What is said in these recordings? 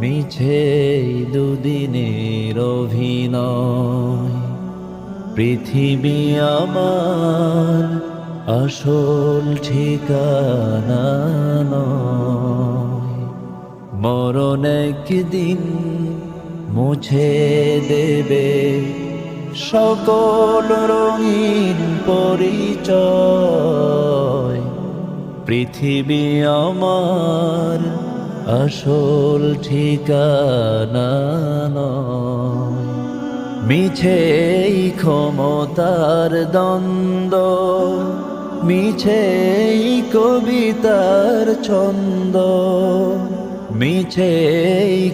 মিছে দুদিনের অভিনয়। পৃথিবী আমার আসল ঠিকানা মরণ একদিন মুছে দেবে সকল রঙিন পরিচয়। পৃথিবী আমার আসল ঠিকানা মিছে ক্ষমতার দ্বন্দ্ব মিছে কবিতার ছন্দ মিছে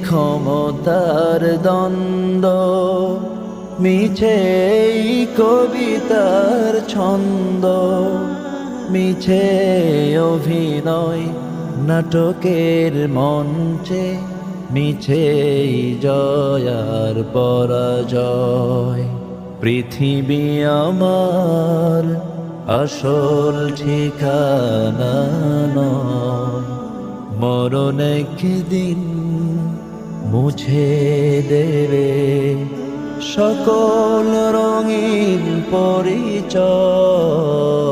ক্ষমতার দ্বন্দ্ব মিছে কবিতার ছন্দ, মিছে অভিনয় নাটকের মঞ্চে মিছে জয়ার পরাজয়। পৃথিবী আমার আসল ঠিকানা মরণ একদিন মুছে দেবে। সকল রঙিন পরিচয়